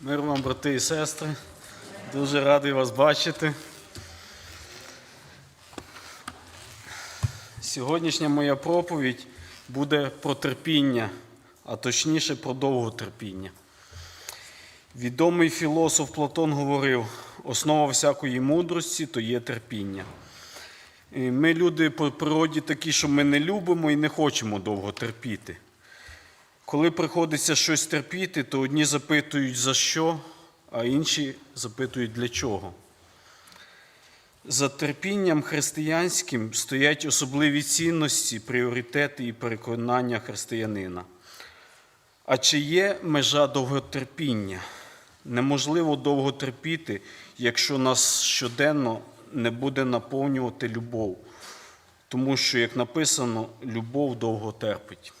Мир вам, брати і сестри. Дуже радий вас бачити. Сьогоднішня моя проповідь буде про терпіння, а точніше про довготерпіння. Відомий філософ Платон говорив: основа всякої мудрості то є терпіння. Ми, люди по природі такі, що ми не любимо і не хочемо довго терпіти. Коли приходиться щось терпіти, то одні запитують за що, а інші запитують для чого. За терпінням християнським стоять особливі цінності, пріоритети і переконання християнина. А чи є межа довготерпіння? Неможливо довго терпіти, якщо нас щоденно не буде наповнювати любов, тому що, як написано, любов довго терпить.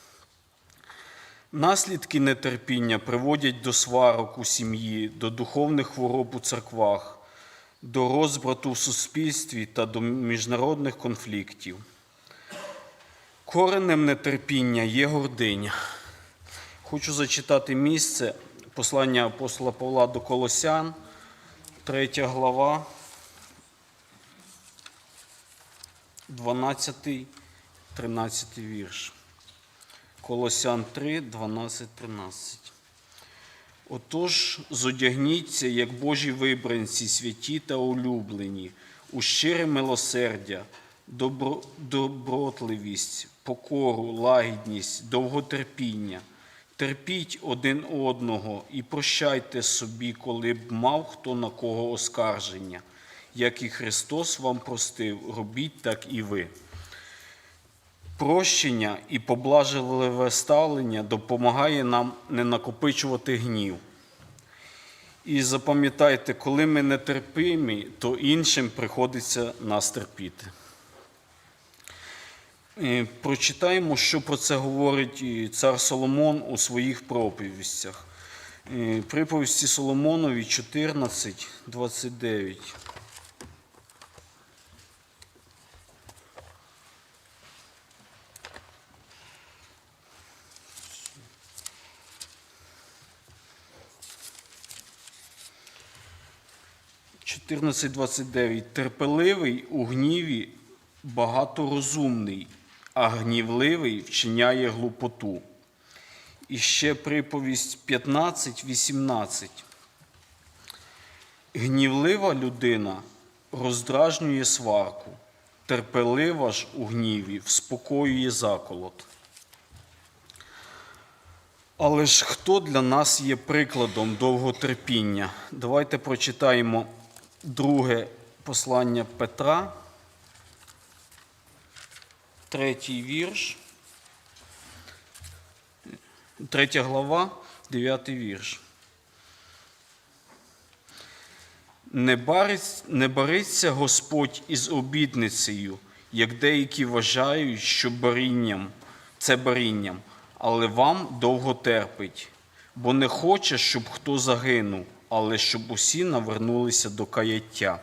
Наслідки нетерпіння приводять до сварок у сім'ї, до духовних хвороб у церквах, до розбрату в суспільстві та до міжнародних конфліктів. Коренем нетерпіння є гординя. Хочу зачитати місце послання апостола Павла до Колосян, 3 глава, 12, 13 вірш. Колосян 3, 12, 13. Отож, зодягніться, як Божі вибранці, святі та улюблені, у щире милосердя, добро, добротливість, покору, лагідність, довготерпіння. Терпіть один одного і прощайте собі, коли б мав хто на кого оскарження. Як і Христос вам простив, робіть так і ви. Прощення і поблажливе ставлення допомагає нам не накопичувати гнів. І запам'ятайте, коли ми нетерпимі, то іншим приходиться нас терпіти. Е, Прочитаємо, що про це говорить цар Соломон у своїх проповістях. Е, Приповісті Соломонові 14, 29. – 14.29. Терпеливий у гніві багаторозумний, а гнівливий вчиняє глупоту. І ще приповість 15.18. Гнівлива людина роздражнює сварку, терпелива ж у гніві вспокоює заколот. Але ж хто для нас є прикладом довготерпіння? Давайте прочитаємо друге послання Петра, третій вірш, третя глава, дев'ятий вірш. Не, бариться, не бариться Господь із обідницею, як деякі вважають, що барінням це барінням, але вам довго терпить, бо не хоче, щоб хто загинув, але щоб усі навернулися до каяття.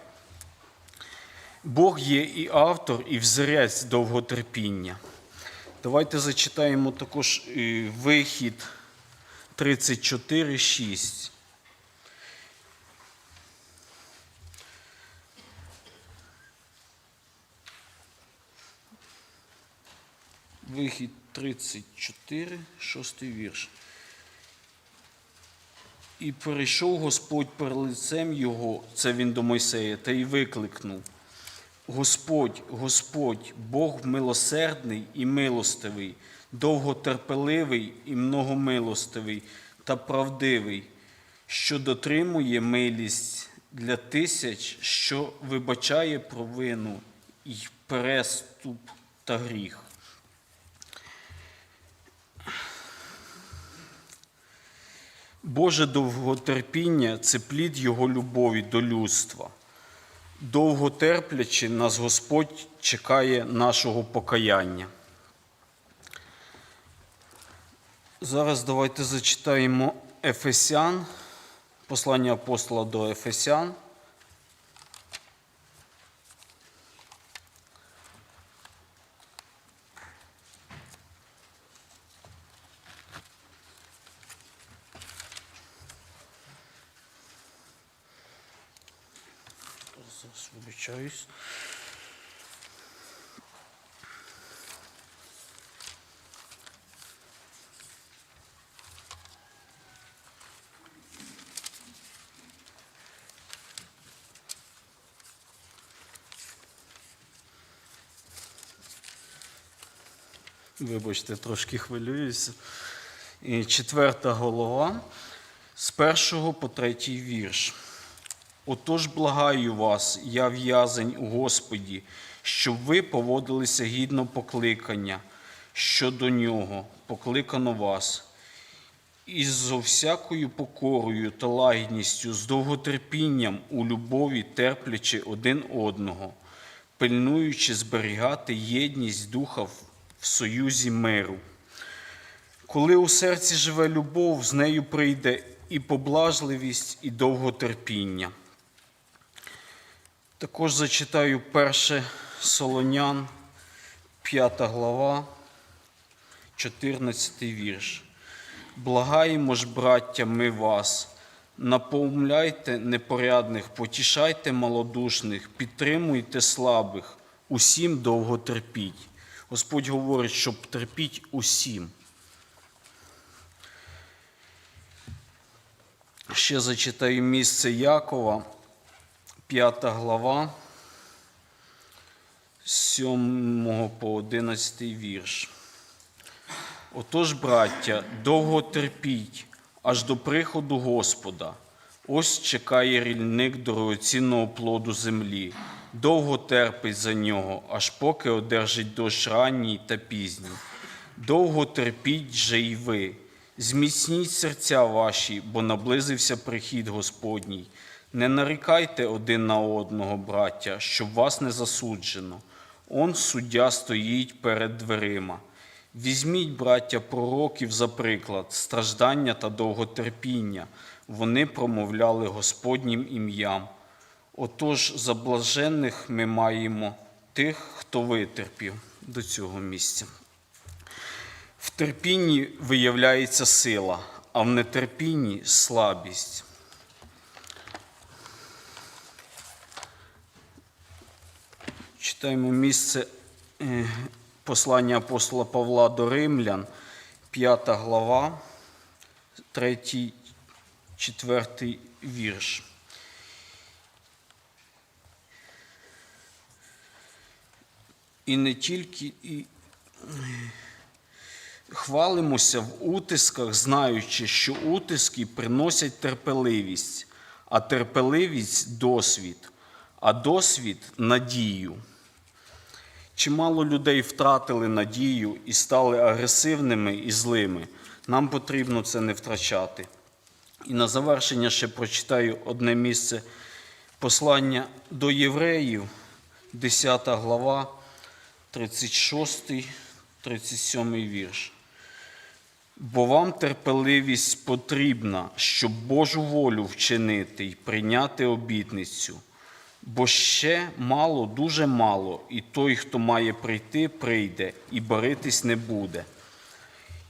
Бог є і автор, і взірець довготерпіння. Давайте зачитаємо також е, вихід 34.6. Вихід 34, 6 вірш. І перейшов Господь перед лицем його, це він до Мойсея, та й викликнув. Господь, Господь, Бог милосердний і милостивий, довготерпеливий і многомилостивий та правдивий, що дотримує милість для тисяч, що вибачає провину і переступ та гріх. Боже довготерпіння це плід Його любові до людства. Довго терплячи, нас Господь чекає нашого покаяння. Зараз давайте зачитаємо Ефесян, послання апостола до Ефесян. Зараз вибачаюсь. Вибачте, трошки хвилююся. І четверта голова з першого по третій вірш. Отож благаю вас, я в'язень у Господі, щоб ви поводилися гідно покликання, що до нього покликано вас, і зо всякою покорою та лагідністю, з довготерпінням у любові терплячи один одного, пильнуючи зберігати єдність духа в союзі миру. Коли у серці живе любов, з нею прийде і поблажливість, і довготерпіння. Також зачитаю перше Солонян, 5 глава, 14 вірш. Благаємо ж, браття, ми вас, наповняйте непорядних, потішайте малодушних, підтримуйте слабих, усім довго терпіть. Господь говорить, щоб терпіть усім. Ще зачитаю місце Якова, 5 глава, з 7 по 11 вірш. Отож, браття, довго терпіть аж до приходу Господа. Ось чекає рільник дорогоцінного плоду землі, довго терпить за нього, аж поки одержить дощ ранній та пізній. Довго терпіть же й ви, зміцніть серця ваші, бо наблизився прихід Господній. Не нарікайте один на одного, браття, щоб вас не засуджено. Он суддя стоїть перед дверима. Візьміть, браття, пророків за приклад, страждання та довготерпіння. Вони промовляли Господнім ім'ям. Отож, за блаженних ми маємо тих, хто витерпів до цього місця. В терпінні виявляється сила, а в нетерпінні слабість. Читаємо місце е, послання апостола Павла до Римлян, 5 глава, 3, 4 вірш. І не тільки і хвалимося в утисках, знаючи, що утиски приносять терпеливість, а терпеливість досвід, а досвід надію. Чимало людей втратили надію і стали агресивними і злими. Нам потрібно це не втрачати. І на завершення ще прочитаю одне місце послання до євреїв, 10 глава, 36, 37 вірш. Бо вам терпеливість потрібна, щоб Божу волю вчинити і прийняти обітницю. Бо ще мало, дуже мало, і той, хто має прийти, прийде, і баритись не буде.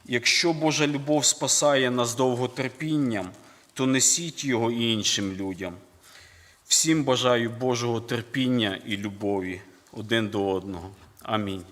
Якщо Божа любов спасає нас довготерпінням, то несіть його і іншим людям. Всім бажаю Божого терпіння і любові один до одного. Амінь.